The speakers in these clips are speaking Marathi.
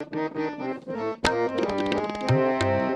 Thank you.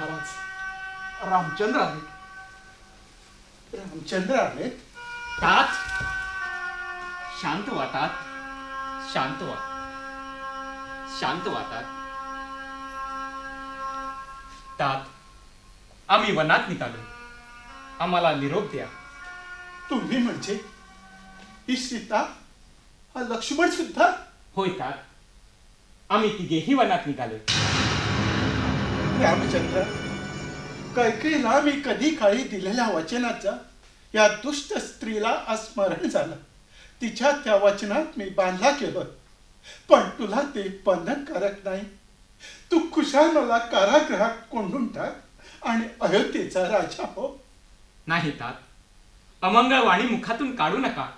महाराज. रामचंद्र आहेत. रामचंद्र आहेत. तात. शांत वाटात शांत वा शांत वाटात तात. आम्ही वनात निघालो. आम्हाला निरोप द्या. तुम्ही म्हणजे ही सीता हा लक्ष्मण सुद्धा? होय तात. आम्ही तिघेही वनात निघालो. रामचंद्र कैकेला मी कधी काळी दिलेल्या वचनाचा या दुष्ट स्त्रीला स्मरण झालं. तिच्या त्या वचनात मी बांधला केलं. पण तुला ते बंधनकारक नाही. तू कुशाल मला कारागृहात कोंडून टाक आणि अयोध्येचा राजा हो. नाही तात. अमंगळ वाणी मुखातून काढू नका.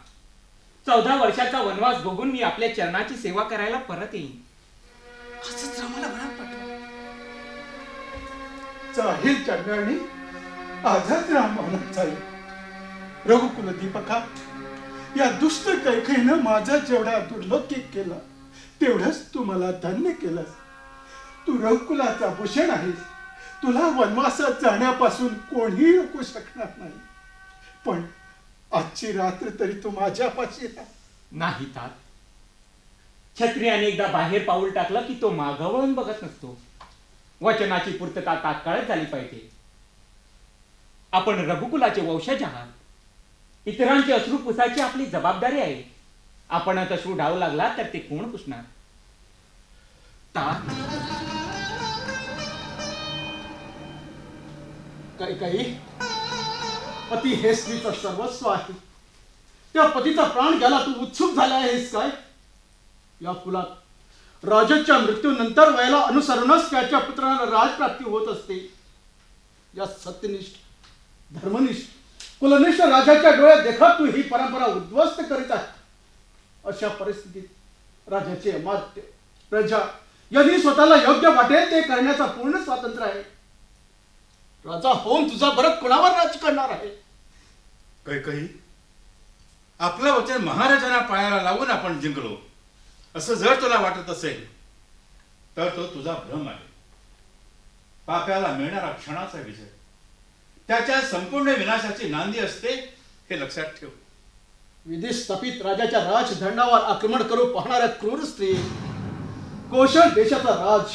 चौदा वर्षाचा वनवास बघून मी आपल्या चरणाची सेवा करायला परत येईन. असंच रामाला वनात पाठवा जाहीर आझाद राम म्हणत जाईल रघुकुल दीपका या दुष्ट कैकईनं माझा जेवढा दुर्लौकिक केला तेवढंच तू मला धन्य केलंस. तू रघुकुलाचा भूषण आहेस. तुला वनवासात जाण्यापासून कोणीही रोखू शकणार नाही. पण आजची रात्र तरी तू माझ्यापाशी नाही तात छत्रियाने एकदा बाहेर पाऊल टाकलं की तो मागवळून बघत नसतो. वचनाची पूर्तता तात्काळच झाली पाहिजे. आपण रघुकुलाचे वंशज आहात. इतरांचे अश्रू पुसायची आपली जबाबदारी आहे. आपणच अश्रू डाव लागला तर ते कोण पुसणार? काही काही? पती हे स्त्रीचं सर्वस्व आहे. त्या पतीचा प्राण घ्यायला तू उत्सुक झाला आहेस काय? या फुलात राजाच्या मृत्यूनंतर वयाला अनुसरूनच त्याच्या पुत्राला राजप्राप्ती होत असते. या सत्यनिष्ठ धर्मनिष्ठ कुलनिष्ठ राजाच्या डोळ्यात देखत तू ही परंपरा उद्ध्वस्त करीत आहे. अशा परिस्थितीत राजाचे अमात्य प्रजा यांनी स्वतःला योग्य वाटेल ते करण्याचा पूर्ण स्वातंत्र्य आहे. राजा होऊन तुझा बरं कुणावर राज करणार आहे? काही काही आपलं वचन महाराजांना पायाला लावून आपण जिंकलो. असं जर तुला वाटत असेल तर तो तुझा भ्रम आहे. पाप्याला मिळणारा क्षणाचा विजय. त्याच्या संपूर्ण विनाशाची नांदी असते हे लक्षात ठेव. विधिस्थापित राजाच्या राजदंडावर आक्रमण करू पाहणाऱ्या क्रूर स्त्री कौशल देशाचा राज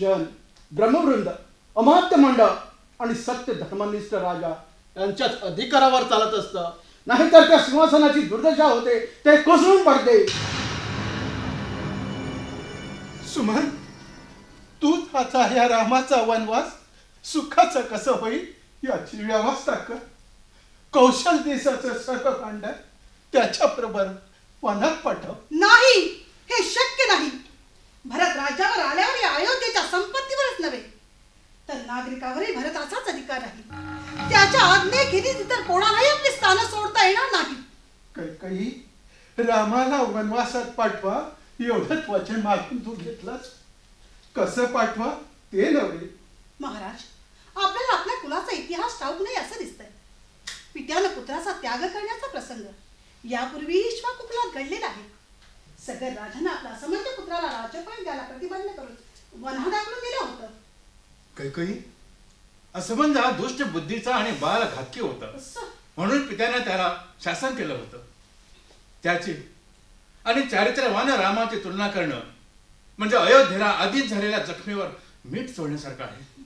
जन ब्रह्मवृंद अमात्य मंडळ आणि सत्य धर्मनिष्ठ राजा यांच्याच अधिकारावर चालत असतं. नाहीतर त्या सिंहासनाची दुर्दशा होते ते कोसळून पडते. सुमन तूच आता या रामाचा वनवास सुखाचं कसं होईल याची व्यवस्था कर. कौशल देशाचं सर्व भांडण त्याच्याबरोबर वनात पाठव. नाही हे शक्य नाही. भरत राज्यावर आल्यावर या अयोध्येच्या संपत्तीवरच नव्हे तर नागरिकावरही भरताचाच अधिकार आहे. त्याच्या आज्ञेखेरीज इतर कोणालाही आपली स्थानं सोडता येणार नाही. काही रामाला वनवासात पाठवा एवढंच वचन मागून तू घेतलंस? कसं पाठवा? ते नव्हे. महाराज आपल्याला आपल्या कुलाचा इतिहास ठाऊक नाही असं दिसतंय. पित्यानं पुत्राचा त्याग करण्याचा प्रसंग. यापूर्वी कुकुलात घडलेला आहे. सगळ्या राजानं आपल्या असमंत पुत्राला राज्यपाल द्यायला प्रतिबंध करून वनात टाकून दिलं होतं. कैकही असंबंध हा दुष्ट बुद्धीचा आणि बाल घातकी होता म्हणून पित्याने त्याला शासन केलं होतं. त्याची आणि चारित्र्यवान रामाची तुलना करणं. म्हणजे अयोध्येला आधीच झालेल्या जखमेवर मीठ सोडण्यासारखं आहे.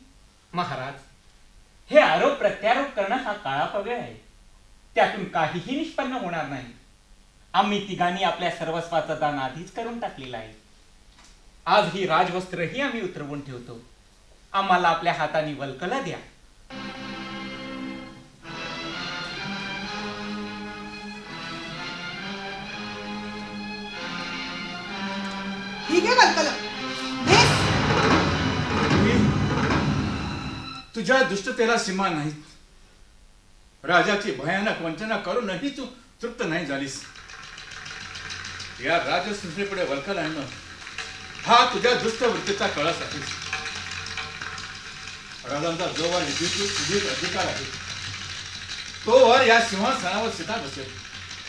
महाराज हे आरोप प्रत्यारोप करणं हा काळा आहे. त्यातून काहीही निष्पन्न होणार नाही. आम्ही तिघांनी आपल्या सर्वस्वाचा दान आधीच करून टाकलेलं आहे. आज ही राजवस्त्रही आम्ही उतरवून ठेवतो. आम्हाला आपल्या हाताने वल्कला द्या. घे वल्कल तुझ्या दुष्टतेला सीमा नाहीत राजाची भयानक वंचना करूनही तू तृप्त नाही झालीस. या राजसंस्थेपुढे वल्कल आणणं हा तुझ्या दुष्ट वृत्तीचा कळस आहे. राजांचा जो वर विद्युत विद्युत अधिकार आहे तो वर या सिंहासनावर सीता बसेल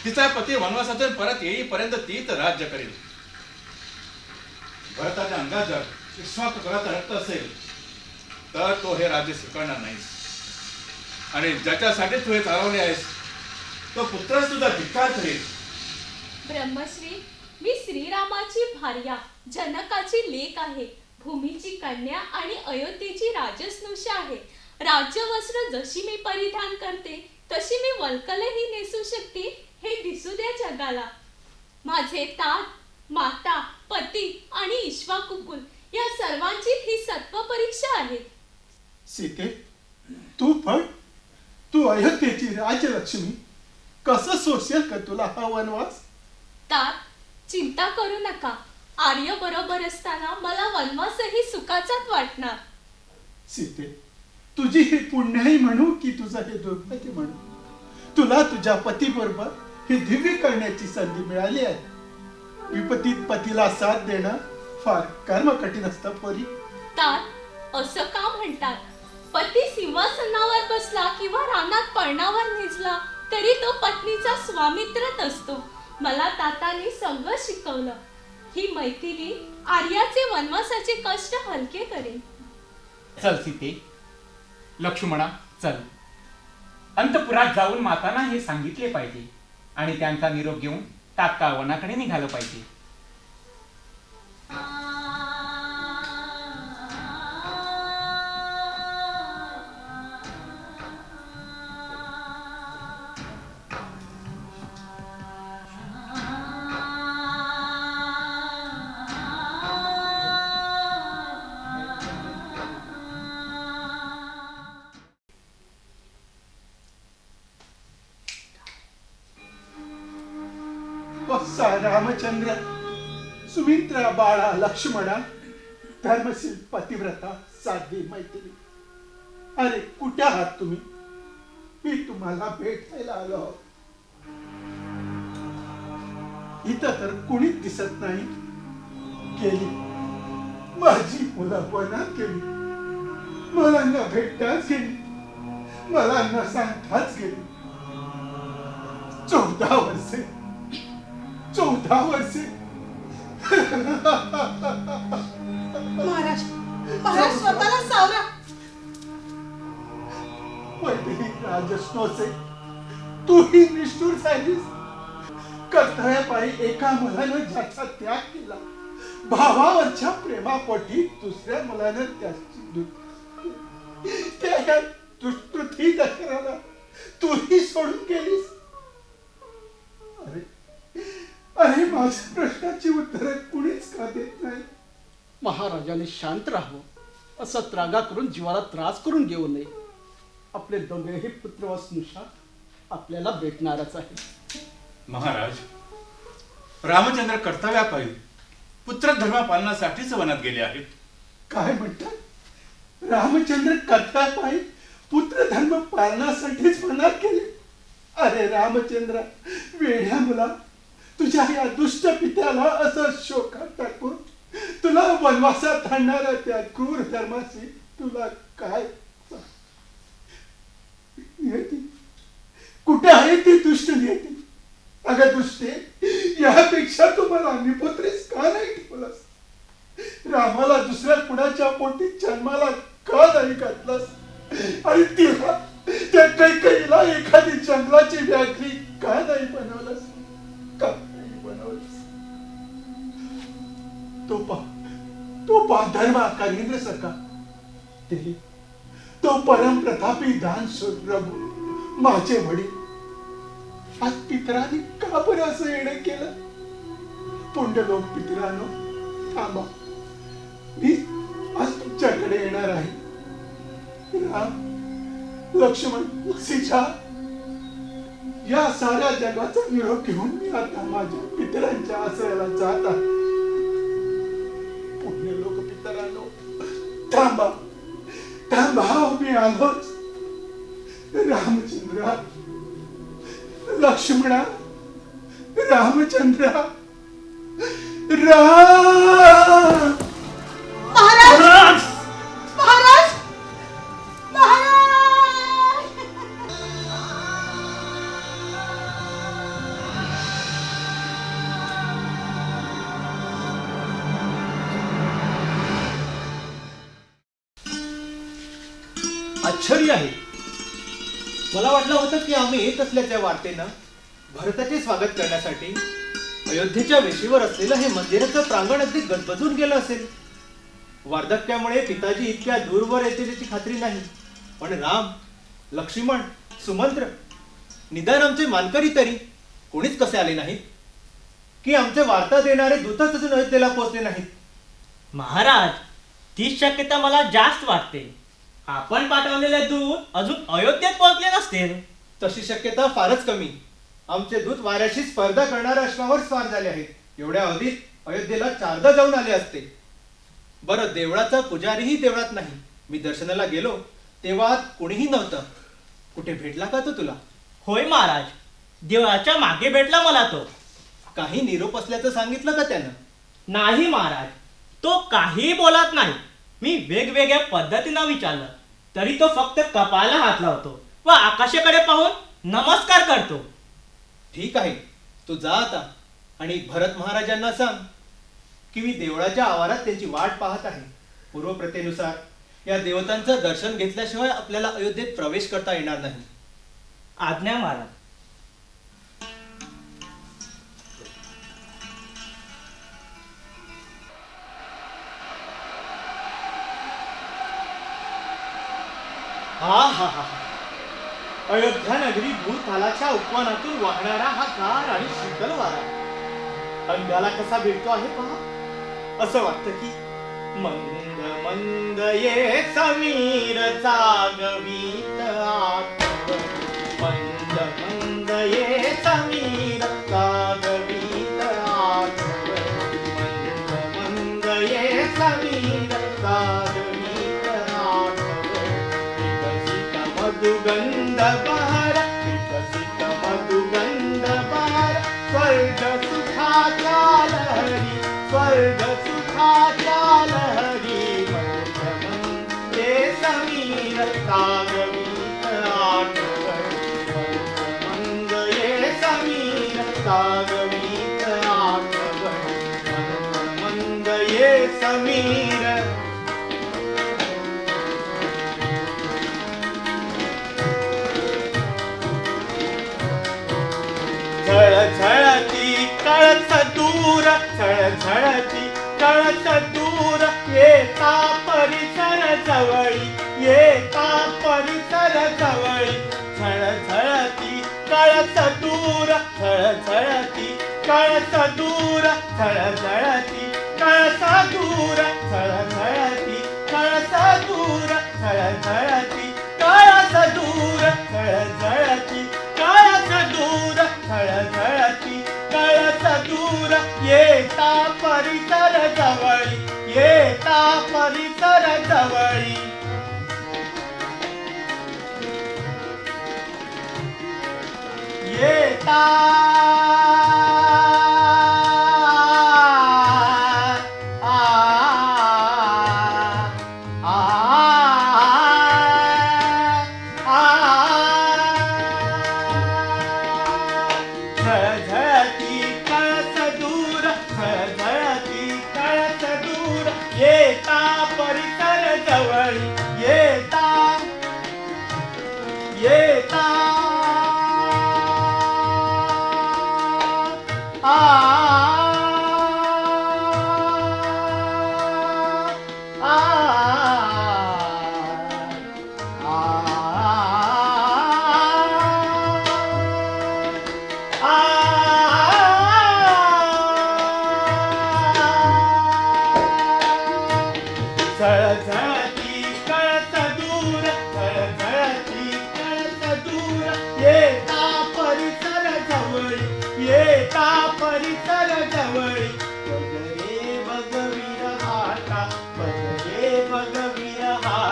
तिचा पती वनवासातून परत येईपर्यंत ती तर राज्य करेल. भरताच्या अंगात जर विश्वास रक्त असेल तर तो हे राज्य स्वीकारणार नाहीस. आणि ज्याच्यासाठी तू हे चालवले आहेस तो पुत्रच तुझा धिक्कार करेल. ब्रह्मश्री मी श्रीरामाची भार्या जनकाची लेख आहे भूमीची कन्या आणि अयोध्येची राजस्नुषा आहे. राज्यवस्त्र जशी मी परिधान करते तशी मी वल्कलही नेसू शकते हे दिसू द्या जगाला. माझे ताट माता पती आणि इश्वाकुकुल या सर्वांची ही सत्व परीक्षा आहे. सीते तू पण? तू अयोध्येची राजलक्ष्मी कसं सोडशील का तुला हा वनवास? तात चिंता करू नका. आर्य बरोबर असताना मला वनवासही सुखाचाच वाटणार. सीते तुझी ही पुण्याही म्हणू की तुझं हे दुर्भाग्य म्हणू? तुला तुझ्या पतीबरोबर ही दिव्य करण्याची संधी मिळाली आहे. विपतीत पतीला साथ देणं फार कर्म कठीण असतं पोरी. तात असं का म्हणतात? पती सिंहासनावर बसला किंवा रानात पळणावर निजला तरी तो पत्नीचा स्वामित्रच असतो. मला ताताने सगळं शिकवलं. ही मैथिली आर्याचे वनवासाचे कष्ट हलके करेल. चल सीते लक्ष्मणा चल. अंतपुरात जाऊन मातांना हे सांगितले पाहिजे आणि त्यांचा निरोप घेऊन तात्काळ वनाकडे निघालं पाहिजे. लक्ष्मणा धर्मशील पतिव्रता साधी मैत्री अरे कुठे आहात तुम्ही? मी तुम्हाला भेटायला आलो आहो. इथं तर कुणीच दिसत नाही. गेली. माझी मुलं वनात गेली. मला न भेटताच गेली. मला न सांगताच गेली. चौदा वर्षे. चौदा वर्षे. महाराज महाराज स्वतःला सावरा. पहिले राजस्नोचे तूही निष्ठूर झालीस. कर्तव्यापायी एका मुलानं ज्याचा त्याग केला भावावरच्या प्रेमापोटी दुसऱ्या मुलानं त्याची दु- त्या या दुष्कृती दशराला तूही सोडून गेलीस. अरे अरे माझ्या प्रश्नाची उत्तरं कुणीच का देत नाही? महाराजाने शांत राहावं. असा त्रागा करून जीवाला त्रास करून घेऊ नये. आपले दोघेही पुत्र व स्नुषा आपल्याला भेटणारच आहे. महाराज रामचंद्र कर्तव्यापायी पुत्र धर्म पालनासाठीच वनात गेले आहेत. काय म्हणतात रामचंद्र कर्तव्यापायी पुत्र धर्म पालनासाठीच मनात केले अरे रामचंद्र वेड्या मुला तुझ्या या दुष्ट पित्याला असं शोकात टाकून तुला वनवासात आणणाऱ्या त्या क्रूर धर्माची तुला काय कुठे आहे ती दुष्ट नियती? अगं दुष्टे यापेक्षा तुम्हाला निपुत्रीस का नाही ठेवलास? रामाला दुसऱ्या कुणाच्या पोटी जन्माला का नाही घातलास? आणि तिला त्या कैकईला एखादी जंगलाची व्याघ्री का नाही बनवलंस? का? तो पा तो धर्मा आकारेंद्र सका ते तो परम प्रतापी दान प्रभू माझे वडील. आज पितरांनी का बरं असं येणं केलं? पुंडलोक पितरानो थांबा. मी आज तुमच्याकडे येणार आहे. राम लक्ष्मण सीता या साऱ्या जगाचा निरोप घेऊन मी आता माझ्या पितरांच्या आश्रयाला जात आहे. थांबा थांबा हो, मी आलोच रामचंद्रा लक्ष्मणा रामचंद्रा राम आश्चर्य आहे. मला वाटलं होतं की आम्ही येत असल्याच्या वार्तेनं भरताचे स्वागत करण्यासाठी अयोध्येच्या वेशीवर असलेलं हे मंदिराचं प्रांगण अगदी गजबजून गेलं असेल. वार्धक्यामुळे पिताजी इतक्या दूरवर येते त्याची खात्री नाही. पण राम लक्ष्मण सुमंत्र निदान आमचे मानकरी तरी कोणीच कसे आले नाहीत? की आमचे वार्ता देणारे दूतच अजून अयोध्येला पोहोचले नाहीत? महाराज तीच शक्यता मला जास्त वाटते. आपण पाठवलेले दूत अजून अयोध्येत पोहोचले नसतील तशी शक्यता फारच कमी. आमचे दूत वाऱ्याशी स्पर्धा करणाऱ्या अश्वावर स्वार झाले आहेत. एवढ्या अवधीत अयोध्येला चारदा जाऊन आले असते. बरं देवळाचा पुजारीही देवळात नाही. मी दर्शनाला गेलो तेव्हा कोणीही नव्हतं. कुठे भेटला का तो तुला? होय महाराज देवळाच्या मागे भेटला मला तो. काही निरोप असल्याचं सांगितलं का त्यानं? नाही महाराज तो काही बोलत नाही. मी वेगवेगळ्या पद्धतीनं विचारलं. तरी तो फक्त कपाळाला हात लावतो व आकाशाकडे पाहून नमस्कार करतो. ठीक आहे तू जा आता आणि भरत महाराजांना सांग की मी देवळाच्या आवारात त्यांची वाट पाहत आहे. पूर्वप्रथेनुसार या देवतांचं दर्शन घेतल्याशिवाय आपल्याला अयोध्येत प्रवेश करता येणार नाही. आज्ञा महाराज हा हा हा अयोध्या नगरी भूतलाच्या उपवनातून वाहणारा हा गार आणि शीतल वारा. अंगाला कसा भेटतो आहे पहा. असं वाटतं की मंद मंद ये समीर जागवीत. आठवण. समीर झळ झळती कळत दूर झळ झळती कळत दूर. दूर कळसा दूर झळ कळसा दूर झळ कळसा दूर झळ कळसा दूर झळझळती कळसा दूर. येता परिसर जवळी येता परिसर जवळी. येता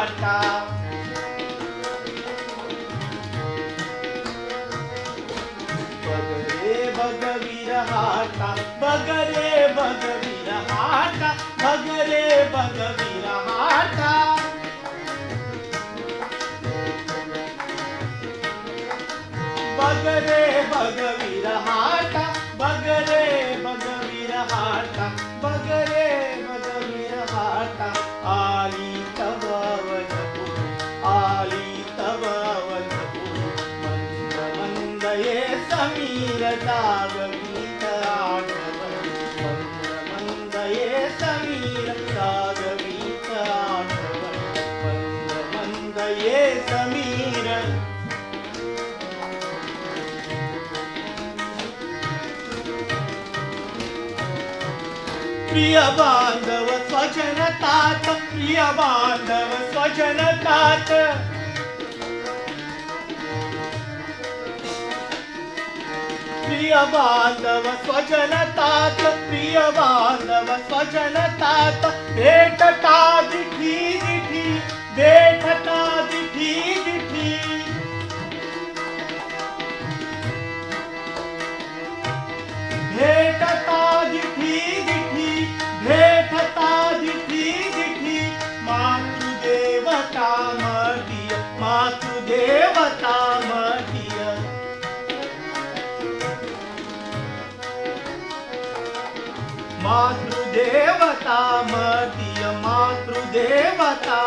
हाटा बगरे बगवीर हाटा बगरे बगवीर हाटा बगरे बगवीर हाटा बगरे बगवीर हाटा प्रिय बांधव स्वजन तात प्रिय बांधव स्वजन तात. प्रिय बांधव स्वजन तात प्रिय बांधव स्वजन तात. भेटता दिठी दिठी भेटता दिठी दिठी भेटता दिठी दिठी मातृदेवता मदीय मातृदेवता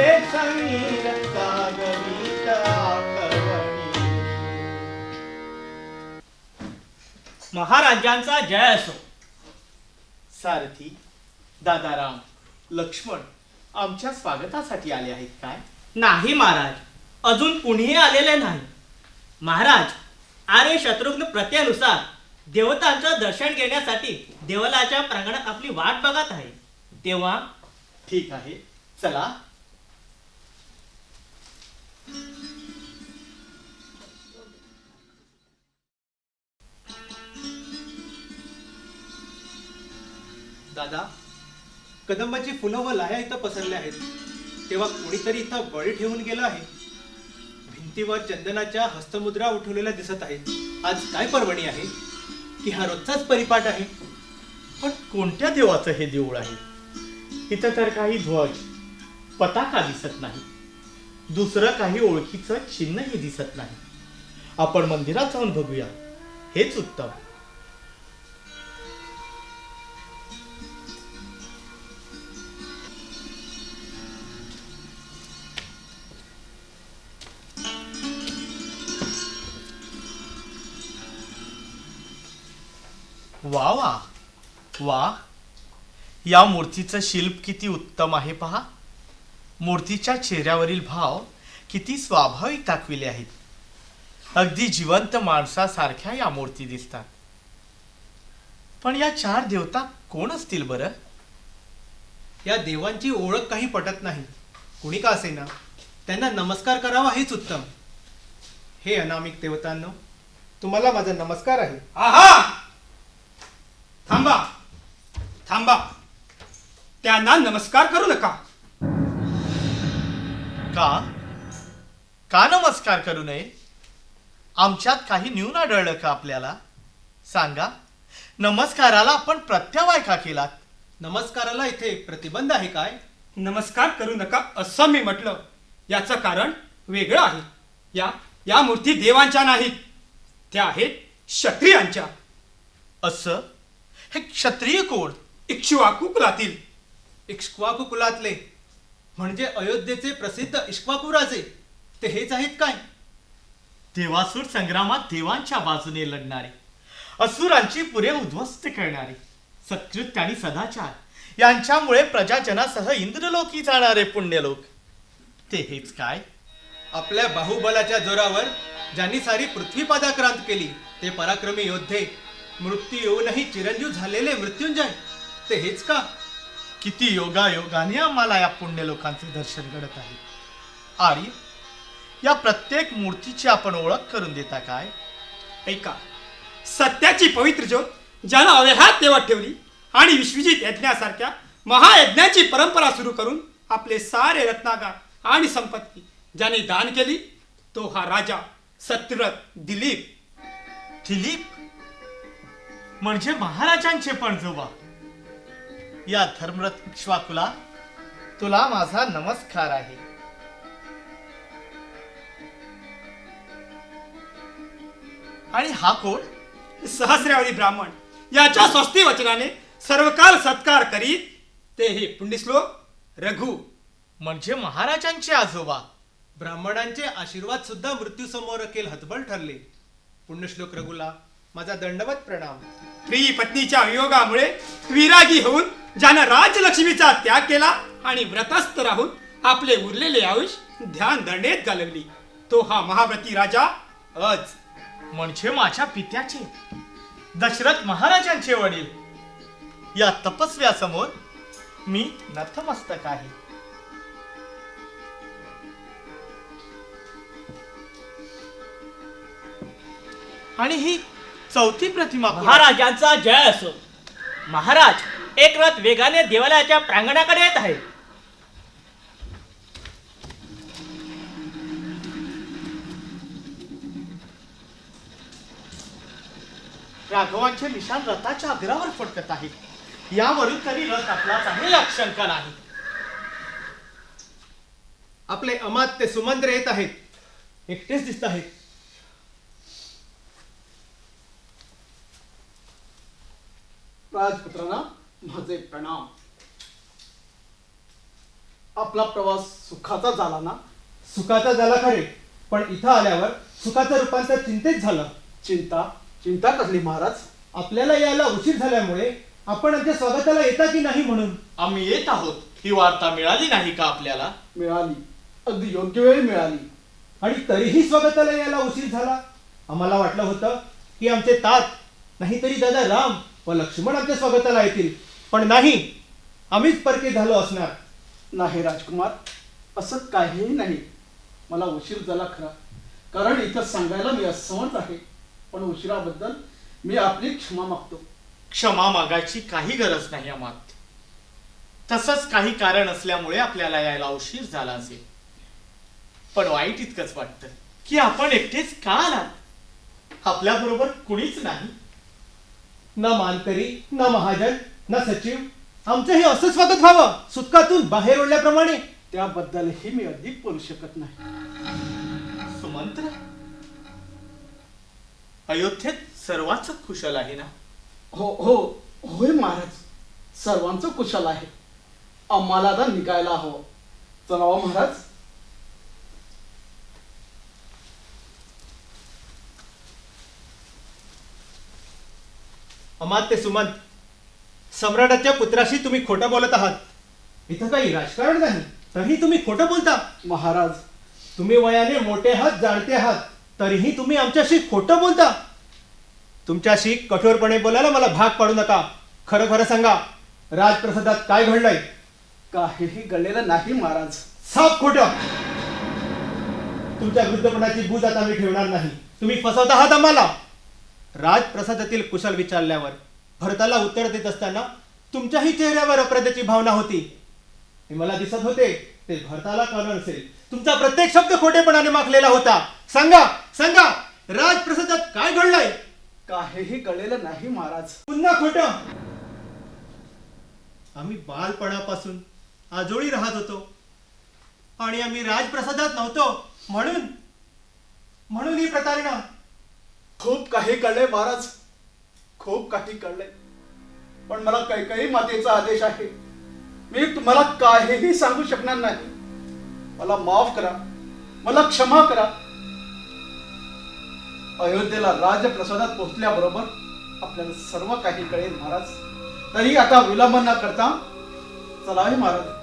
आठवणी महाराजांचा जय असो. सारथी दादाराम लक्ष्मण आमच्या स्वागतासाठी आले आहेत काय? नाही महाराज अजून कुणीही आलेले नाही. महाराज आर्य शत्रुघ्न प्रत्येनुसार देवतांचं दर्शन घेण्यासाठी देवलाच्या प्रांगणात आपली वाट बघत आहे. तेव्हा ठीक आहे चला. दादा कदंबाची फुलं व लाया इथं पसरल्या आहेत. तेव्हा कोणीतरी इथं बळी ठेवून गेलं आहे. भिंतीवर चंदनाच्या हस्तमुद्रा उठवलेल्या दिसत आहेत. आज काय पर्वणी आहे? की हा रोजचाच परिपाठ आहे? पण कोणत्या देवाचं हे देऊळ आहे? इथं तर काही ध्वज पताका दिसत नाही. दुसरं काही ओळखीचं चिन्हही दिसत नाही. आपण मंदिरात जाऊन बघूया. हेच उत्तम. वा वा. वा. या मूर्तीचं शिल्प किती उत्तम आहे पहा. मूर्तीच्या चेहऱ्यावरील भाव किती स्वाभाविक दाखविले आहेत. अगदी जिवंत माणसासारख्या या मूर्ती दिसतात. पण या चार देवता कोण असतील बरं? या देवांची ओळख काही पटत नाही. कुणी का असेना? त्यांना नमस्कार करावा हेच उत्तम. हे अनामिक देवतांनो तुम्हाला माझा नमस्कार आहे. आहा! थांबा. थांबा. त्यांना नमस्कार करू नका. का? का नमस्कार करू नये? आमच्यात काही न्यून आढळलं का आपल्याला? सांगा. नमस्काराला आपण प्रत्यावाय का केलात? नमस्काराला इथे प्रतिबंध आहे काय? नमस्कार करू नका असं मी म्हटलं. याचं कारण वेगळं आहे. या या मूर्ती देवांच्या नाहीत. त्या आहेत क्षत्रियांच्या. असं? हे क्षत्रिय कोण? इक्ष्वाकू कुलातील. इक्ष्वाकू कुलातले. म्हणजे अयोध्येचे प्रसिद्ध इक्ष्वाकू राजे. ते हेच आहेत काय? देवासूर संग्रामात देवांच्या बाजूने लढणारे. असुरांची पुरे उद्ध्वस्त करणारे. सत्कृत्य आणि सदाचार. यांच्यामुळे प्रजाजनासह इंद्रलोकी जाणारे पुण्यलोक. ते हेच काय? आपल्या बाहुबलाच्या जोरावर ज्यांनी सारी पृथ्वी पादाक्रांत केली ते पराक्रमी योद्धे. मृत्यू येऊनही चिरंजीव झालेले मृत्युंजय? ते हेच का? किती योगायोगाने आम्हाला या पुण्यलोकांचे दर्शन घडत आहे. आणि या प्रत्येक मूर्तीची आपण ओळख करून देता काय? ऐका. सत्याची पवित्र ज्योत ज्यानं अव्याहात देवात ठेवली आणि विश्वजित यज्ञासारख्या महायज्ञाची परंपरा सुरू करून आपले सारे रत्नागार आणि संपत्ती ज्याने दान केली तो हा राजा सत्यरथ दिलीप. दिलीप? म्हणजे महाराजांचे पणजोबा या धर्मरथ इक्ष्वाकुला तुला माझा नमस्कार आहे. आणि हा कोण? सहस्रावधी ब्राह्मण. याच्या स्वस्ती वचनाने सर्वकाल सत्कार करीत ते हे पुण्यश्लोक रघु. म्हणजे महाराजांचे आजोबा. ब्राह्मणांचे आशीर्वाद सुद्धा मृत्यू समोर केल हतबल ठरले. पुण्यश्लोक रघुला माझा दंडवत प्रणाम. प्रिय पत्नीच्या वियोगामुळे विरागी होऊन ज्यानं राजलक्ष्मीचा त्याग केला आणि व्रतस्थ राहून आपले उरलेले आयुष्य ध्यान दंडेत घालवली. तो हा महाव्रती राजा अज. म्हणजे माझ्या पित्याचे. दशरथ महाराजांचे वडील. या तपस्व्यासमोर मी नतमस्तक आहे. आणि ही चौथी प्रतिमा कोण? महाराजांचा जय असो. महाराज एक रथ वेगाने देवालयाच्या प्रांगणाकडे येत आहे. राघवांचे निशाण रथाच्या अग्रावर फडकत आहे. यावरून तरी रथ आपलाच आहे यात शंका नाही. आपले अमात्य सुमंत्र येत आहेत. एकटेच दिसत आहेत. राजपुत्रांना माझे प्रणाम. आपला प्रवास सुखाचा झाला ना? सुखाचा झाला खरे पण इथं आल्यावर सुखाचं रूपांतर चिंतेत झालं. चिंता चिंता कसली महाराज? आपल्याला यायला उशीर झाल्यामुळे आपण आमच्या स्वागताला येता की नाही म्हणून? आम्ही येत आहोत. ही वार्ता मिळाली नाही का आपल्याला? मिळाली. अगदी योग्य वेळी मिळाली. आणि तरीही स्वागताला यायला उशीर झाला? आम्हाला वाटलं होतं की आमचे तात नाहीतरी दादा राम व लक्ष्मण आमच्या स्वागताला येतील. पण नाही आम्हीच परके झालो असणार. नाही राजकुमार असं काहीही नाही. मला उशीर झाला खरा. कारण इथं सांगायला मी असमर्थ आहे. पण उशिराबद्दल मी आपली क्षमा मागतो. क्षमा मागायची काही गरज नाही आम्हात तसंच काही कारण असल्यामुळे आपल्याला यायला उशीर झाला असेल. पण वाईट इतकंच वाटतं की आपण एकटेच का आलात? आपल्या बरोबर कुणीच नाही. न मानकरी न महाजन न सचिव. आमचं हे असं स्वागत व्हावं. सुटकातून बाहेर ओढल्याप्रमाणे. त्याबद्दलही मी अधिक बोलू शकत नाही. सुमंत्र अयोध्येत सर्वांच कुशल आहे ना? हो हो होय महाराज. सर्वांचं कुशल आहे. आम्हाला आता निघायला हवं. चलावा महाराज. अमात्य सुमंत सम्राटाच्या पुत्राशी तुम्ही खोटं बोलत आहात. इथं काही राजकारण नाही तरी तुम्ही खोटं बोलता. महाराज. तुम्ही वयाने मोठे आहात जाणते आहात तरीही तुम्ही आमच्याशी खोटं बोलता. तुमच्याशी कठोरपणे बोलायला मला भाग पाडू नका. खरं खरं सांगा राजप्रसादात काय घडलंय? काहीही घडलेलं नाही महाराज. साप खोटं! तुमच्या वृद्धपणाची बूज आता मी ठेवणार नाही. तुम्ही फसवत आहात आम्हाला. राजप्रसादातील कुशल विचारल्यावर भरताला उत्तर देत असताना तुमच्याही चेहऱ्यावर अप्रदेची भावना होती. हे मला दिसत होते ते भरताला कळलं नसेल? तुमचा प्रत्येक शब्द खोटेपणाने माखलेला होता. सांगा सांगा राजप्रसादात काय घडलंय? काहीही कळलेलं नाही महाराज. पुन्हा खोट. आम्ही बालपणापासून आजोळी राहत होतो. आणि आम्ही राजप्रसादात नव्हतो म्हणून म्हणून ही प्रतारणा खूप काही कळले महाराज. खूप काही कळले पण मला काही काही मातेचा आदेश आहे. मी तुम्हाला काहीही सांगू शकणार नाही. मला माफ करा. मला क्षमा करा. अयोध्येला राजप्रसादात पोहोचल्याबरोबर आपल्याला सर्व काही कळेल महाराज. तरी आता विलंब न करता चला हे महाराज.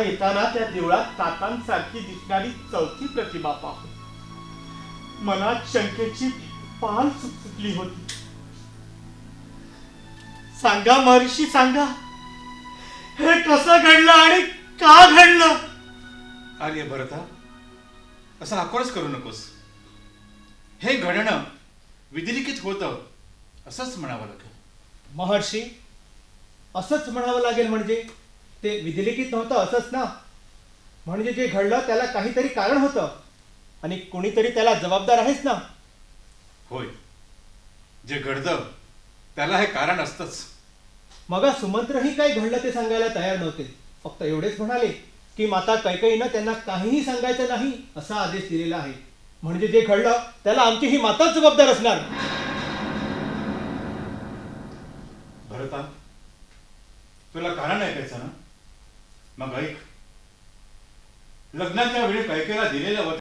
मघा येताना त्या देवळात काकांसारखी दिसणारी चौथी प्रतिमा पाहून मनात शंकेची पाल सुटली होती. सांगा महर्षी सांगा. हे कसं घडलं आणि का घडलं? आर्य भरता असं आकोळच करू नकोस. हे घडणं विधिलिखित होतं असंच म्हणावं लागेल. महर्षी असंच म्हणावं लागेल म्हणजे? ते विधिलिखित नव्हतं असंच ना? म्हणजे जे घडलं त्याला काहीतरी कारण होतं. आणि कोणीतरी त्याला जबाबदार आहेच ना? होय. जे घडतं त्याला हे कारण असतंच. मग सुमंत्रही काही घडलं ते सांगायला तयार नव्हते. फक्त एवढेच म्हणाले की माता कैकईनं त्यांना काहीही सांगायचं नाही असा आदेश दिलेला आहे. म्हणजे जे घडलं त्याला आमची ही माताच जबाबदार असणार. भरता तुला कारण ऐकायचं ना? मग ऐक लग्नाच्या वेळी कैकेला दिलेल्या वचन